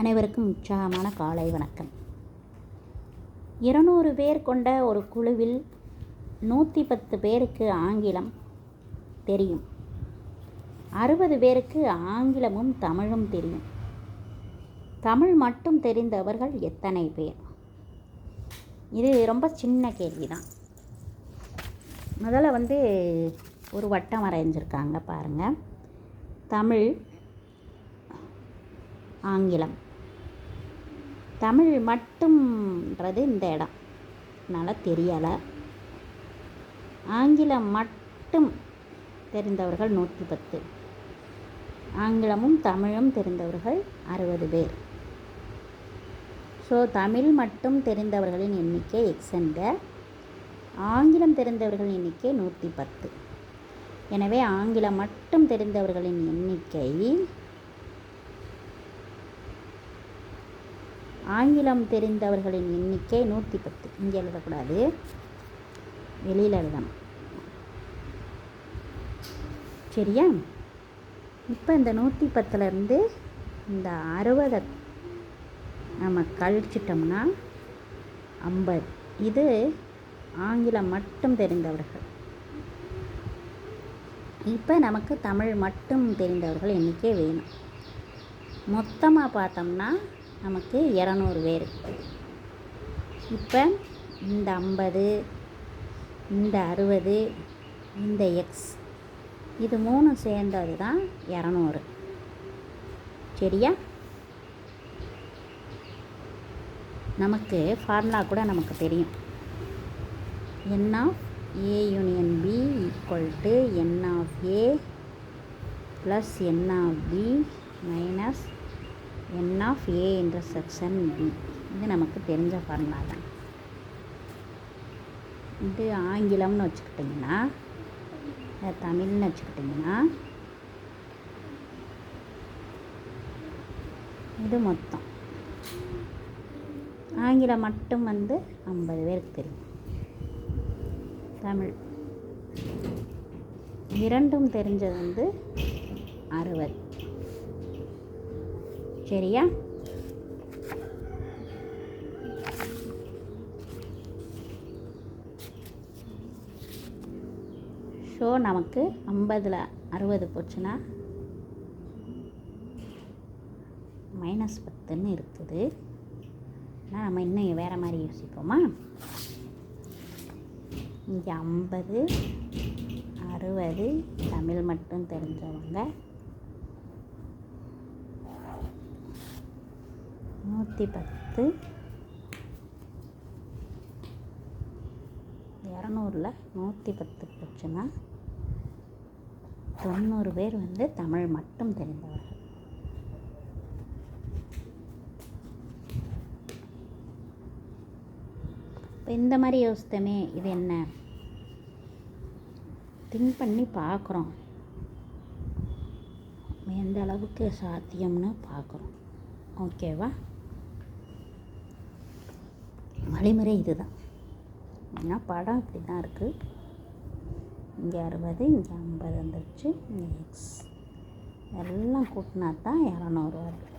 அனைவருக்கும் உற்சாகமான காலை வணக்கம். இருநூறு பேர் கொண்ட ஒரு குழுவில் நூற்றி பத்து பேருக்கு ஆங்கிலம் தெரியும். அறுபது பேருக்கு ஆங்கிலமும் தமிழும் தெரியும். தமிழ் மட்டும் தெரிந்தவர்கள் எத்தனை பேர்? இது ரொம்ப சின்ன கேள்வி தான் முதல்ல வந்து ஒரு வட்டம் வரைஞ்சிருக்காங்க பாருங்கள் தமிழ் ஆங்கிலம். தமிழ் மட்டும்ன்றது இந்த இடம். அதனால் தெரியலை. ஆங்கிலம் மட்டும் தெரிந்தவர்கள் நூற்றி பத்து ஆங்கிலமும் தமிழும் தெரிந்தவர்கள் அறுபது பேர். ஸோ தமிழ் மட்டும் தெரிந்தவர்களின் எண்ணிக்கை எக்ஸென்க ஆங்கிலம் தெரிந்தவர்களின் எண்ணிக்கை நூற்றி பத்து எனவே ஆங்கிலம் மட்டும் தெரிந்தவர்களின் எண்ணிக்கை ஆங்கிலம் தெரிந்தவர்களின் எண்ணிக்கை நூற்றி பத்து. இங்கே எழுதக்கூடாது. வெளியில் எழுதணும். சரியா? இப்போ இந்த நூற்றி பத்துலேருந்து இந்த அறுபதை நம்ம கழிச்சிட்டோம்னா ஐம்பது. இது ஆங்கிலம் மட்டும் தெரிந்தவர்கள். இப்போ நமக்கு தமிழ் மட்டும் தெரிந்தவர்கள் எண்ணிக்கை வேணும். மொத்தமாக பார்த்தோம்னா நமக்கு இரநூறு பேர். இப்போ இந்த ஐம்பது இந்த அறுபது இந்த எக்ஸ் இது மூணு சேர்ந்தது தான் இரநூறு. சரியா? நமக்கு ஃபார்முலா கூட நமக்கு தெரியும். N of A union B equal to n of A plus n of B minus n of A intersection B இது நமக்கு தெரிஞ்ச ஃபார்முலா தான். இது ஆங்கிலம்னு வச்சுக்கிட்டிங்கன்னா தமிழ்னு வச்சுக்கிட்டிங்கன்னா இது மொத்தம். ஆங்கிலம் மட்டும் வந்து ஐம்பது பேருக்கு தெரியும். தமிழ். இரண்டும் தெரிஞ்சது வந்து அறுபது. சரியா? ஸோ நமக்கு ஐம்பதில் அறுபது போச்சுன்னா மைனஸ் பத்துன்னு இருக்குது. ஆனால் நம்ம இன்னும் வேறு மாதிரி யோசிப்போமா? இங்கே ஐம்பது அறுபது தமிழ் மட்டும் தெரிஞ்சவங்க நூற்றி பத்து. இரநூறுல நூற்றி பத்து போச்சுன்னா தொண்ணூறு பேர் வந்து தமிழ் மட்டும் தெரிந்தவர்கள். இப்போ இந்த மாதிரி யோசித்தமே இது என்ன? திங்க் பண்ணி பார்க்குறோம் எந்த அளவுக்கு சாத்தியம்னு பார்க்குறோம் ஓகேவா? வழிமுறை இதுதான். ஏன்னா படம் இப்படி தான் இருக்குது இங்கே அறுபது இங்கே ஐம்பது வந்துருச்சு. இங்கே எக்ஸ் எல்லாம் கூட்டினா தான் இரநூறு வருது.